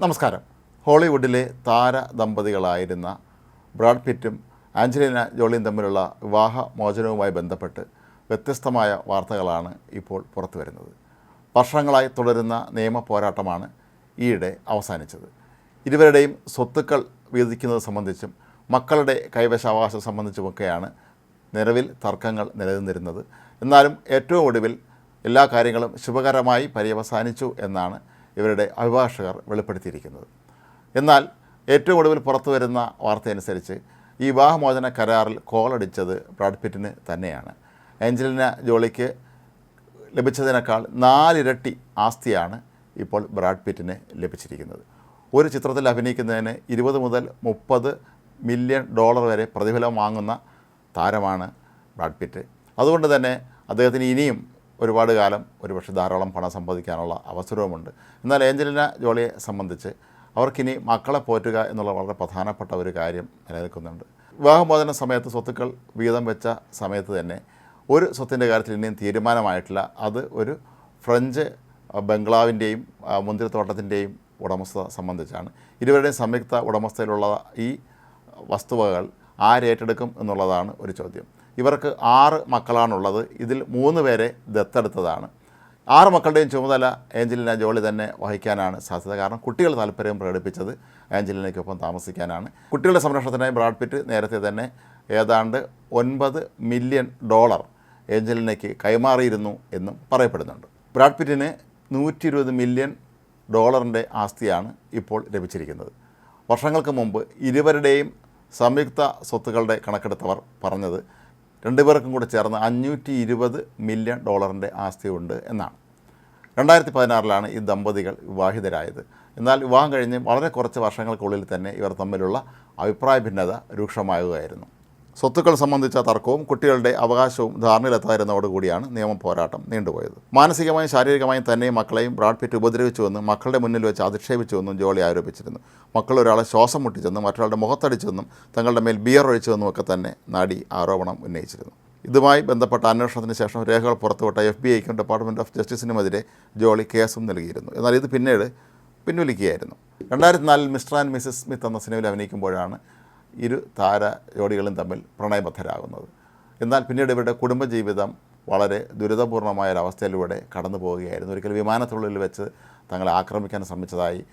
നമസ്കാരം. ഹോളിവുഡിലെ താര ദമ്പതികളായിരുന്ന Brad പിറ്റും Angelina ജോളിയും തമ്മിലുള്ള വിവാഹ മോചനവുമായി ബന്ധപ്പെട്ട് വ്യത്യസ്തമായ വാർത്തകളാണ് ഇപ്പോൾ പുറത്തു വരുന്നത് വർഷങ്ങളായി തുടരുന്ന നിയമ പോരാട്ടമാണ് ഈയിടെ അവസാനിച്ചത്. ഇരുവരുടെയും സ്വത്തുക്കൾ വീതിക്കുന്നത് സംബന്ധിച്ചും മക്കളുടെ കൈവശാവകാശം സംബന്ധിച്ചുമൊക്കെയാണ് നിലവിൽ തർക്കങ്ങൾ നിലനിന്നിരുന്നത്. എന്നാലും ഏറ്റവും ഒടുവിൽ എല്ലാ കാര്യങ്ങളും ശുഭകരമായി പര്യവസാനിച്ചു എന്നാണ് ഇവരുടെ അഭിഭാഷകർ വെളിപ്പെടുത്തിയിരിക്കുന്നത്. എന്നാൽ ഏറ്റവും ഒടുവിൽ പുറത്തു വരുന്ന വാർത്തയനുസരിച്ച് ഈ വിവാഹമോചന കരാറിൽ കോളടിച്ചത് ബ്രാഡ് പിറ്റിന് തന്നെയാണ്. ആഞ്ചലിന ജോളിക്ക് ലഭിച്ചതിനേക്കാൾ നാലിരട്ടി ആസ്തിയാണ് ഇപ്പോൾ ബ്രാഡ് പിറ്റിന് ലഭിച്ചിരിക്കുന്നത്. ഒരു ചിത്രത്തിൽ അഭിനയിക്കുന്നതിന് ഇരുപത് മുതൽ മുപ്പത് മില്യൺ ഡോളർ വരെ പ്രതിഫലം വാങ്ങുന്ന താരമാണ് ബ്രാഡ് പിറ്റ്. അതുകൊണ്ട് തന്നെ അദ്ദേഹത്തിന് ഇനിയും ഒരുപാട് കാലം ഒരുപക്ഷെ ധാരാളം പണം സമ്പാദിക്കാനുള്ള അവസരവുമുണ്ട്. എന്നാൽ ഏഞ്ചലിന ജോളിയെ സംബന്ധിച്ച് അവർക്കിനി മക്കളെ പോറ്റുക എന്നുള്ള വളരെ പ്രധാനപ്പെട്ട ഒരു കാര്യം നിലനിൽക്കുന്നുണ്ട്. വിവാഹമോചന സമയത്ത് സ്വത്തുക്കൾ വീതം വെച്ച സമയത്ത് തന്നെ ഒരു സ്വത്തിന്റെ കാര്യത്തിൽ ഇനിയും തീരുമാനമായിട്ടില്ല. അത് ഒരു ഫ്രഞ്ച് ബംഗ്ലാവിന്റെയും മുന്തിരിത്തോട്ടത്തിന്റെയും ഉടമസ്ഥത സംബന്ധിച്ചാണ്. ഇരുവരുടെയും സംയുക്ത ഉടമസ്ഥയിലുള്ള ഈ വസ്തുവകൾ ആരേറ്റെടുക്കും എന്നുള്ളതാണ് ഒരു ചോദ്യം. ഇവർക്ക് ആറ് മക്കളാണുള്ളത്. ഇതിൽ മൂന്ന് പേരെ ദത്തെടുത്തതാണ്. ആറ് മക്കളുടെയും ചുമതല ഏഞ്ചലിന ജോളി തന്നെ വഹിക്കാനാണ് സാധ്യത. കാരണം കുട്ടികൾ താല്പര്യം പ്രകടിപ്പിച്ചത് ഏഞ്ചലിനയ്ക്കൊപ്പം താമസിക്കാനാണ്. കുട്ടികളുടെ സംരക്ഷണത്തിനായി ബ്രാഡ് പിറ്റ് നേരത്തെ തന്നെ ഏതാണ്ട് ഒൻപത് മില്യൺ ഡോളർ ഏഞ്ചലിനയ്ക്ക് കൈമാറിയിരുന്നു എന്നും പറയപ്പെടുന്നുണ്ട്. ബ്രാഡ് പിറ്റിന് നൂറ്റി ഇരുപത് മില്യൺ ഡോളറിന്റെ ആസ്തിയാണ് ഇപ്പോൾ ലഭിച്ചിരിക്കുന്നത്. വർഷങ്ങൾക്ക് മുമ്പ് ഇരുവരുടെയും സംയുക്ത സ്വത്തുക്കളുടെ കണക്കെടുത്തവർ പറഞ്ഞത് രണ്ടുപേർക്കും കൂടെ ചേർന്ന് അഞ്ഞൂറ്റി ഇരുപത് മില്യൺ ഡോളറിന്റെ ആസ്തിയുണ്ട് എന്നാണ്. രണ്ടായിരത്തി പതിനാറിലാണ് ഈ ദമ്പതികൾ വിവാഹിതരായത്. എന്നാൽ വിവാഹം കഴിഞ്ഞ് വളരെ കുറച്ച് വർഷങ്ങൾക്കുള്ളിൽ തന്നെ ഇവർ തമ്മിലുള്ള അഭിപ്രായ ഭിന്നത രൂക്ഷമാകുകയായിരുന്നു. സ്വത്തുക്കൾ സംബന്ധിച്ച തർക്കവും കുട്ടികളുടെ അവകാശവും ധാരണയിലെത്താതിരുന്നതോടുകൂടിയാണ് നിയമ പോരാട്ടം നീണ്ടുപോയത്. മാനസികമായും ശാരീരികമായും തന്നെയും മക്കളെയും ബ്രാഡ് പിറ്റ് ഉപദ്രവിച്ചുവെന്നും മക്കളുടെ മുന്നിൽ വെച്ച് അധിക്ഷേപിച്ചുവെന്നും ജോളി ആരോപിച്ചിരുന്നു. മക്കൾ ഒരാളെ ശ്വാസം മുട്ടിച്ചെന്നും മറ്റൊരാളുടെ മുഖത്തടിച്ചെന്നും തങ്ങളുടെ മേൽ ബിയർ ഒഴിച്ചുവെന്നും ഒക്കെ തന്നെ നടി ആരോപണം ഉന്നയിച്ചിരുന്നു. ഇതുമായി ബന്ധപ്പെട്ട അന്വേഷണത്തിന് ശേഷം രേഖകൾ പുറത്തുവിട്ട എഫ് ബി ഐക്കും ഡിപ്പാർട്ട്മെന്റ് ഓഫ് ജസ്റ്റിസിനുമെതിരെ ജോളി കേസും നൽകിയിരുന്നു. എന്നാൽ ഇത് പിന്നീട് പിൻവലിക്കുകയായിരുന്നു. രണ്ടായിരത്തി നാലിൽ മിസ്റ്റർ ആൻഡ് മിസസ് സ്മിത്ത് എന്ന സിനിമയിൽ അഭിനയിക്കുമ്പോഴാണ് ഇരു താര ജോഡികളും തമ്മിൽ പ്രണയബദ്ധരാകുന്നത്. എന്നാൽ പിന്നീട് ഇവരുടെ കുടുംബജീവിതം വളരെ ദുരിതപൂർണമായ ഒരവസ്ഥയിലൂടെ കടന്നു പോവുകയായിരുന്നു. ഒരിക്കൽ വിമാനത്തുള്ളിൽ വെച്ച് തങ്ങളെ ആക്രമിക്കാൻ ശ്രമിച്ചതായി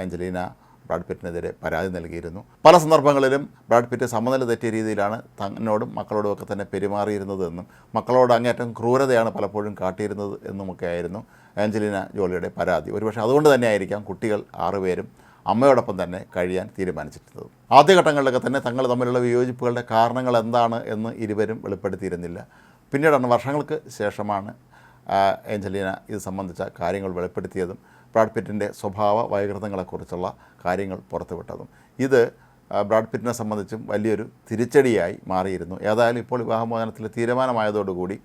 ആഞ്ചലീന ബ്രാഡ് പിറ്റിനെതിരെ പരാതി നൽകിയിരുന്നു. പല സന്ദർഭങ്ങളിലും ബ്രാഡ്പിറ്റ് സമനില തെറ്റിയ രീതിയിലാണ് തന്നോടും മക്കളോടും ഒക്കെ തന്നെ പെരുമാറിയിരുന്നതെന്നും മക്കളോട് അങ്ങേറ്റം ക്രൂരതയാണ് പലപ്പോഴും കാട്ടിയിരുന്നത് എന്നുമൊക്കെ ആയിരുന്നു ആഞ്ചലീന ജോളിയുടെ പരാതി. ഒരുപക്ഷെ അതുകൊണ്ട് തന്നെയായിരിക്കാം കുട്ടികൾ ആറുപേരും അമ്മയോടൊപ്പം തന്നെ കഴിയാൻ തീരുമാനിച്ചിരുന്നത് ആദ്യഘട്ടങ്ങളിലൊക്കെ തന്നെ തങ്ങൾ തമ്മിലുള്ള വിയോജിപ്പുകളുടെ കാരണങ്ങൾ എന്താണ് എന്ന് ഇരുവരും വെളിപ്പെടുത്തിയിരുന്നില്ല. പിന്നീടാണ് വർഷങ്ങൾക്ക് ശേഷമാണ് ഏഞ്ചലീന ഇത് സംബന്ധിച്ച കാര്യങ്ങൾ വെളിപ്പെടുത്തിയതും ബ്രാഡ് പിറ്റിന്റെ സ്വഭാവ വൈകൃതങ്ങളെക്കുറിച്ചുള്ള കാര്യങ്ങൾ പുറത്തുവിട്ടതും. ഇത് ബ്രാഡ്പിറ്റിനെ ബ്രാഡ് പിറ്റിനെ സംബന്ധിച്ചും വലിയൊരു തിരിച്ചടിയായി മാറിയിരുന്നു. ഏതായാലും ഇപ്പോൾ വിവാഹമോചനത്തിൽ തീരുമാനമായതോടുകൂടി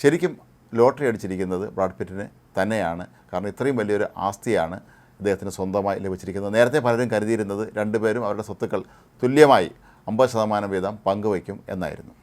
ശരിക്കും ലോട്ടറി അടിച്ചിരിക്കുന്നത് ബ്രാഡ് പിറ്റിന് തന്നെയാണ്. കാരണം ഇത്രയും വലിയൊരു ആസ്തിയാണ് ഇദ്ദേഹത്തിന് സ്വന്തമായി ലഭിച്ചിരിക്കുന്നത്. നേരത്തെ പലരും കരുതിയിരുന്നത് രണ്ടുപേരും അവരുടെ സ്വത്തുക്കൾ തുല്യമായി അമ്പത് ശതമാനം വീതം പങ്കുവയ്ക്കും എന്നായിരുന്നു.